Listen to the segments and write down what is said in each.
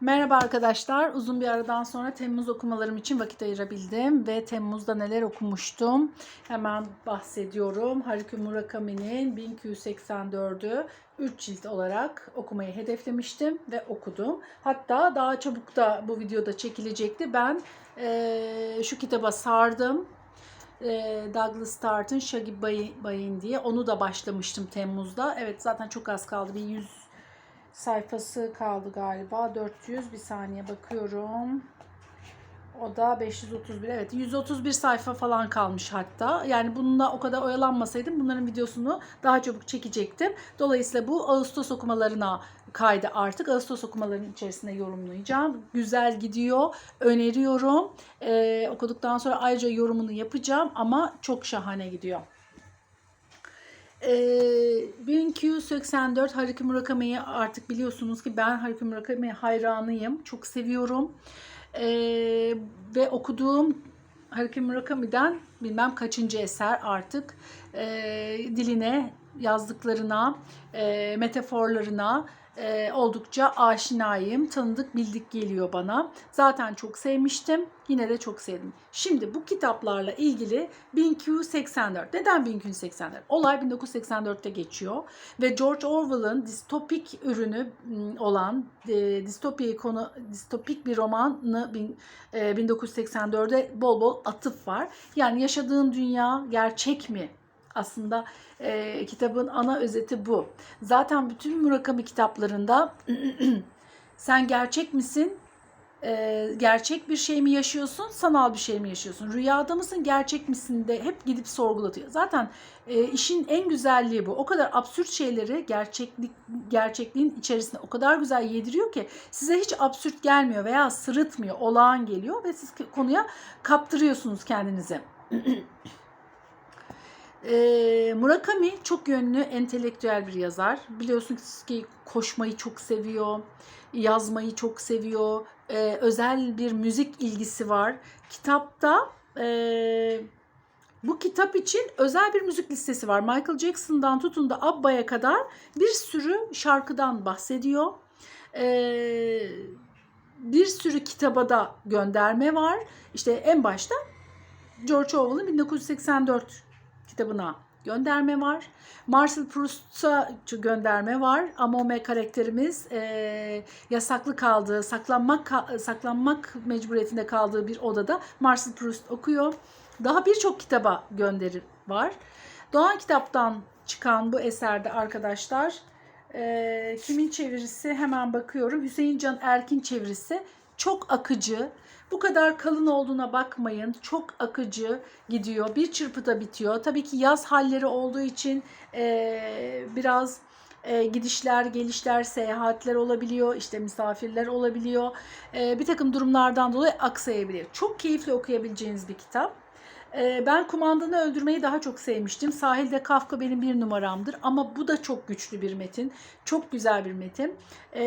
Merhaba arkadaşlar. Uzun bir aradan sonra Temmuz okumalarım için vakit ayırabildim ve Temmuz'da neler okumuştum hemen bahsediyorum. Haruki Murakami'nin 1284'ü 3 cilt olarak okumayı hedeflemiştim ve okudum. Hatta daha çabuk da bu videoda çekilecekti. Ben eee, şu kitaba sardım. Eee, Douglas Start'ın Shaggy Bay- Bay'in diye onu da başlamıştım Temmuz'da. Evet zaten çok az kaldı. Bir 100 sayfası kaldı galiba. 400 bir saniye bakıyorum. O da 531 evet 131 sayfa falan kalmış hatta. Yani bununla o kadar oyalanmasaydım bunların videosunu daha çabuk çekecektim. Dolayısıyla bu Ağustos okumalarına kaydı artık. Ağustos okumalarının içerisinde yorumlayacağım. Güzel gidiyor. Öneriyorum. Ee, okuduktan sonra ayrıca yorumunu yapacağım ama çok şahane gidiyor. Ee, 1284 Haruki Murakami'yi artık biliyorsunuz ki ben Haruki Murakami hayranıyım. Çok seviyorum. Ee, ve okuduğum Haruki Murakami'den bilmem kaçıncı eser artık ee, diline, yazdıklarına, ee, metaforlarına ee, oldukça aşinayım. Tanıdık, bildik geliyor bana. Zaten çok sevmiştim. Yine de çok sevdim. Şimdi bu kitaplarla ilgili 1284. Neden 1284? Olay 1984'te geçiyor ve George Orwell'ın distopik ürünü m, olan e, distopik konu distopik bir romanı e, 1984'de bol bol atıf var. Yani yaşadığın dünya gerçek mi? Aslında e, kitabın ana özeti bu. Zaten bütün Murakami kitaplarında sen gerçek misin? E, gerçek bir şey mi yaşıyorsun? Sanal bir şey mi yaşıyorsun? Rüyada mısın? Gerçek misin? de hep gidip sorgulatıyor. Zaten e, işin en güzelliği bu. O kadar absürt şeyleri gerçeklik gerçekliğin içerisinde o kadar güzel yediriyor ki size hiç absürt gelmiyor veya sırıtmıyor, olağan geliyor ve siz konuya kaptırıyorsunuz kendinizi. Ee, Murakami çok yönlü, entelektüel bir yazar. Biliyorsunuz ki koşmayı çok seviyor, yazmayı çok seviyor. Ee, özel bir müzik ilgisi var. Kitapta e, bu kitap için özel bir müzik listesi var. Michael Jackson'dan tutun da Abba'ya kadar bir sürü şarkıdan bahsediyor. Ee, bir sürü kitaba da gönderme var. İşte en başta George Orwell'ın 1984 kitabına gönderme var. Marcel Proust'a gönderme var. Amome karakterimiz e, yasaklı kaldığı, saklanmak saklanmak mecburiyetinde kaldığı bir odada Marcel Proust okuyor. Daha birçok kitaba gönderi var. Doğan Kitap'tan çıkan bu eserde arkadaşlar e, kimin çevirisi hemen bakıyorum. Hüseyin Can Erkin çevirisi çok akıcı. Bu kadar kalın olduğuna bakmayın. Çok akıcı gidiyor. Bir çırpıda bitiyor. Tabii ki yaz halleri olduğu için e, biraz e, gidişler, gelişler, seyahatler olabiliyor. işte misafirler olabiliyor. E, bir takım durumlardan dolayı aksayabilir. Çok keyifli okuyabileceğiniz bir kitap. E, ben kumandanı öldürmeyi daha çok sevmiştim. Sahilde Kafka benim bir numaramdır. Ama bu da çok güçlü bir metin. Çok güzel bir metin. E,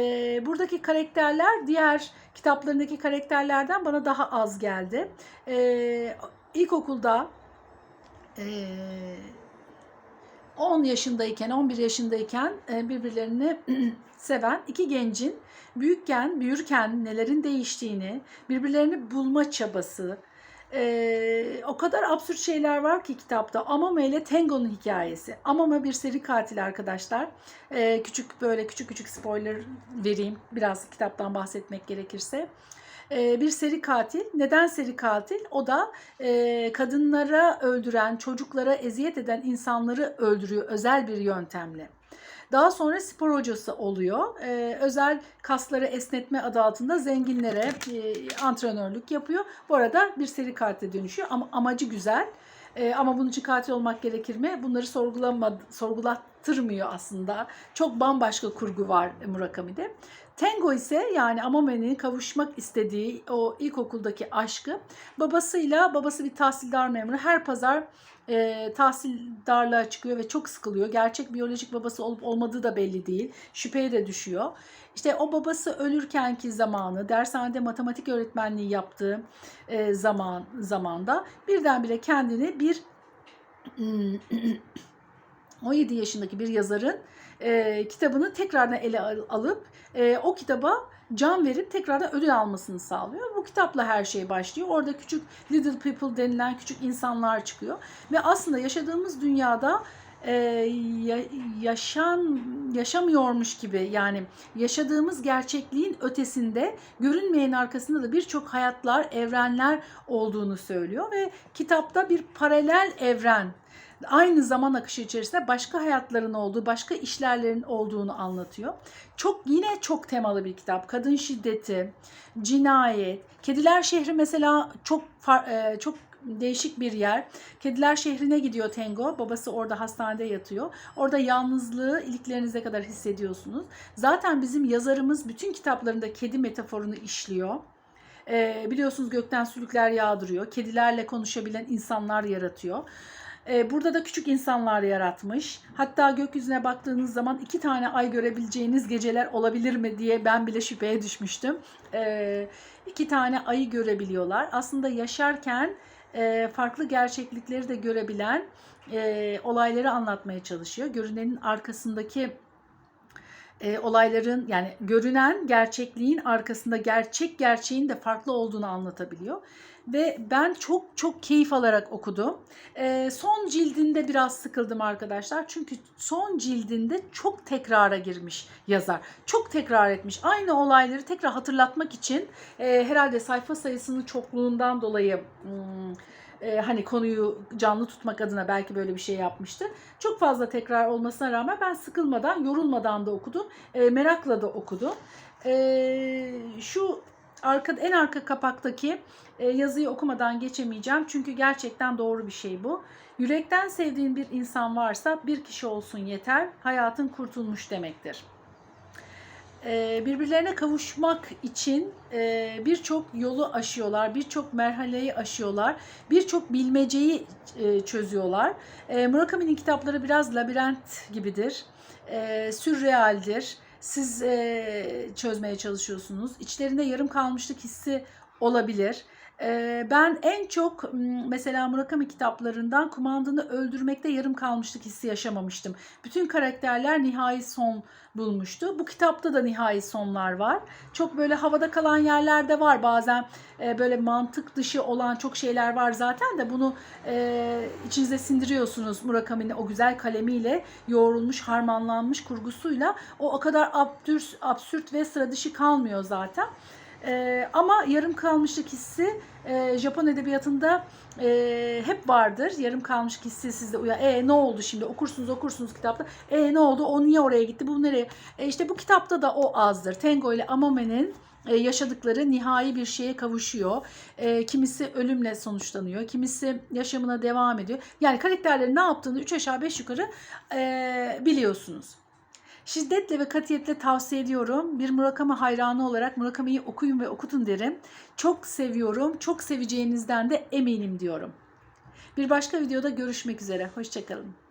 buradaki karakterler diğer kitaplarındaki karakterlerden bana daha az geldi. E, ilkokulda e, 10 yaşındayken, 11 yaşındayken e, birbirlerini seven iki gencin büyükken, büyürken nelerin değiştiğini, birbirlerini bulma çabası, ee, o kadar absürt şeyler var ki kitapta. Amame ile Tango'nun hikayesi. Amame bir seri katil arkadaşlar. Ee, küçük böyle küçük küçük spoiler vereyim. Biraz kitaptan bahsetmek gerekirse. Bir seri katil. Neden seri katil? O da e, kadınlara öldüren, çocuklara eziyet eden insanları öldürüyor özel bir yöntemle. Daha sonra spor hocası oluyor. Ee, özel kasları esnetme adı altında zenginlere e, antrenörlük yapıyor. Bu arada bir seri katile dönüşüyor ama amacı güzel. Ee, ama bunun için katil olmak gerekir mi? Bunları sorgulamadı, sorgulattırmıyor aslında. Çok bambaşka kurgu var Murakami'de. Tango ise yani Amame'nin kavuşmak istediği o ilkokuldaki aşkı babasıyla, babası bir tahsildar memuru her pazar e, tahsildarlığa çıkıyor ve çok sıkılıyor. Gerçek biyolojik babası olup olmadığı da belli değil. Şüpheye de düşüyor. İşte o babası ölürkenki zamanı, dershanede matematik öğretmenliği yaptığı e, zaman zamanda birdenbire kendini bir 17 yaşındaki bir yazarın e, kitabını tekrardan ele al- alıp e, o kitaba can verip tekrardan ödül almasını sağlıyor. Bu kitapla her şey başlıyor. Orada küçük little people denilen küçük insanlar çıkıyor. Ve aslında yaşadığımız dünyada e, ya- yaşam yaşamıyormuş gibi yani yaşadığımız gerçekliğin ötesinde görünmeyen arkasında da birçok hayatlar, evrenler olduğunu söylüyor ve kitapta bir paralel evren aynı zaman akışı içerisinde başka hayatların olduğu, başka işlerlerin olduğunu anlatıyor. Çok yine çok temalı bir kitap. Kadın şiddeti, cinayet, Kediler Şehri mesela çok e, çok değişik bir yer. Kediler şehrine gidiyor Tango. Babası orada hastanede yatıyor. Orada yalnızlığı iliklerinize kadar hissediyorsunuz. Zaten bizim yazarımız bütün kitaplarında kedi metaforunu işliyor. Ee, biliyorsunuz gökten sülükler yağdırıyor. Kedilerle konuşabilen insanlar yaratıyor. Ee, burada da küçük insanlar yaratmış. Hatta gökyüzüne baktığınız zaman iki tane ay görebileceğiniz geceler olabilir mi diye ben bile şüpheye düşmüştüm. Ee, iki tane ayı görebiliyorlar. Aslında yaşarken e, farklı gerçeklikleri de görebilen e, olayları anlatmaya çalışıyor. Görünenin arkasındaki e, olayların yani görünen gerçekliğin arkasında gerçek gerçeğin de farklı olduğunu anlatabiliyor. Ve ben çok çok keyif alarak okudum. E, son cildinde biraz sıkıldım arkadaşlar. Çünkü son cildinde çok tekrara girmiş yazar. Çok tekrar etmiş. Aynı olayları tekrar hatırlatmak için e, herhalde sayfa sayısının çokluğundan dolayı hmm, e, hani konuyu canlı tutmak adına belki böyle bir şey yapmıştı. Çok fazla tekrar olmasına rağmen ben sıkılmadan, yorulmadan da okudum. E, merakla da okudum. E, şu arka, en arka kapaktaki e, yazıyı okumadan geçemeyeceğim. Çünkü gerçekten doğru bir şey bu. Yürekten sevdiğin bir insan varsa bir kişi olsun yeter. Hayatın kurtulmuş demektir. E, birbirlerine kavuşmak için e, birçok yolu aşıyorlar, birçok merhaleyi aşıyorlar, birçok bilmeceyi e, çözüyorlar. E, Murakami'nin kitapları biraz labirent gibidir, sürrealdir. Siz çözmeye çalışıyorsunuz. İçlerinde yarım kalmışlık hissi olabilir. Ben en çok mesela Murakami kitaplarından kumandanı öldürmekte yarım kalmışlık hissi yaşamamıştım. Bütün karakterler nihai son bulmuştu. Bu kitapta da nihai sonlar var. Çok böyle havada kalan yerler de var. Bazen böyle mantık dışı olan çok şeyler var zaten de bunu içinize sindiriyorsunuz Murakami'nin o güzel kalemiyle yoğrulmuş, harmanlanmış kurgusuyla. O o kadar absürt, absürt ve sıra dışı kalmıyor zaten. Ee, ama yarım kalmışlık hissi e, Japon edebiyatında e, hep vardır. Yarım kalmışlık hissi sizde uyan. E ne oldu şimdi? Okursunuz okursunuz kitapta. E ne oldu? O niye oraya gitti? Bu nereye? E, işte bu kitapta da o azdır. Tengo ile Amame'nin e, yaşadıkları nihai bir şeye kavuşuyor. E, kimisi ölümle sonuçlanıyor. Kimisi yaşamına devam ediyor. Yani karakterlerin ne yaptığını 3 aşağı 5 yukarı e, biliyorsunuz. Şiddetle ve katiyetle tavsiye ediyorum. Bir Murakami hayranı olarak Murakami'yi okuyun ve okutun derim. Çok seviyorum, çok seveceğinizden de eminim diyorum. Bir başka videoda görüşmek üzere. Hoşçakalın.